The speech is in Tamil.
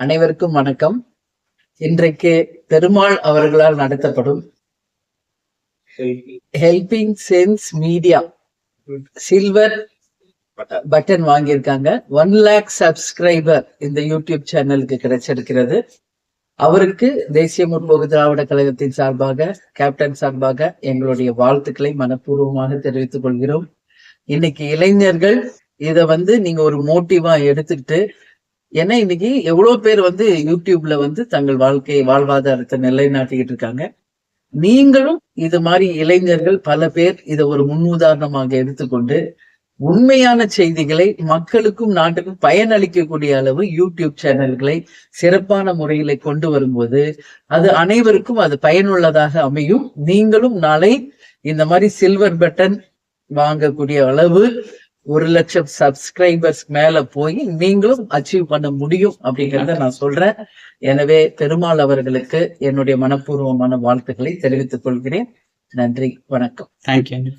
அனைவருக்கும் வணக்கம். இன்றைக்கு பெருமாள் அவர்களால் நடத்தப்படும் helping sense media silver button வாங்கியிருக்காங்க. ஒன் லேக் சப்ஸ்கிரைபர் இந்த யூடியூப் சேனலுக்கு கிடைச்சிருக்கிறது. அவருக்கு தேசிய முற்போக்கு திராவிட கழகத்தின் சார்பாக கேப்டன் சார்பாக எங்களுடைய வாழ்த்துக்களை மனப்பூர்வமாக தெரிவித்துக் கொள்கிறோம். இன்னைக்கு இளைஞர்கள் இத வந்து நீங்க ஒரு மோட்டிவா எடுத்துக்கிட்டு ஏன்னா இன்னைக்கு எவ்வளவு பேர் வந்து யூடியூப்ல வந்து தங்கள் வாழ்க்கை வாழ்வாதாரத்தை நிலைநாட்டிக்கிட்டு இருக்காங்க. நீங்களும் இது மாதிரி இளைஞர்கள் பல பேர் இதை ஒரு முன்னுதாரணமாக எடுத்துக்கொண்டு உண்மையான செய்திகளை மக்களுக்கும் நாட்டுக்கும் பயனளிக்கக்கூடிய அளவு யூடியூப் சேனல்களை சிறப்பான முறையில கொண்டு வரும்போது அது அனைவருக்கும் அது பயனுள்ளதாக அமையும். நீங்களும் நாளை இந்த மாதிரி சில்வர் பட்டன் வாங்கக்கூடிய அளவு ஒரு லட்சம் சப்ஸ்கிரைபர்ஸ் மேல போய் நீங்களும் அச்சீவ் பண்ண முடியும் அப்படிங்கறத நான் சொல்றேன். எனவே பெருமாள் அவர்களுக்கு என்னுடைய மனப்பூர்வமான வாழ்த்துக்களை தெரிவித்துக் கொள்கிறேன். நன்றி வணக்கம். தேங்க்யூ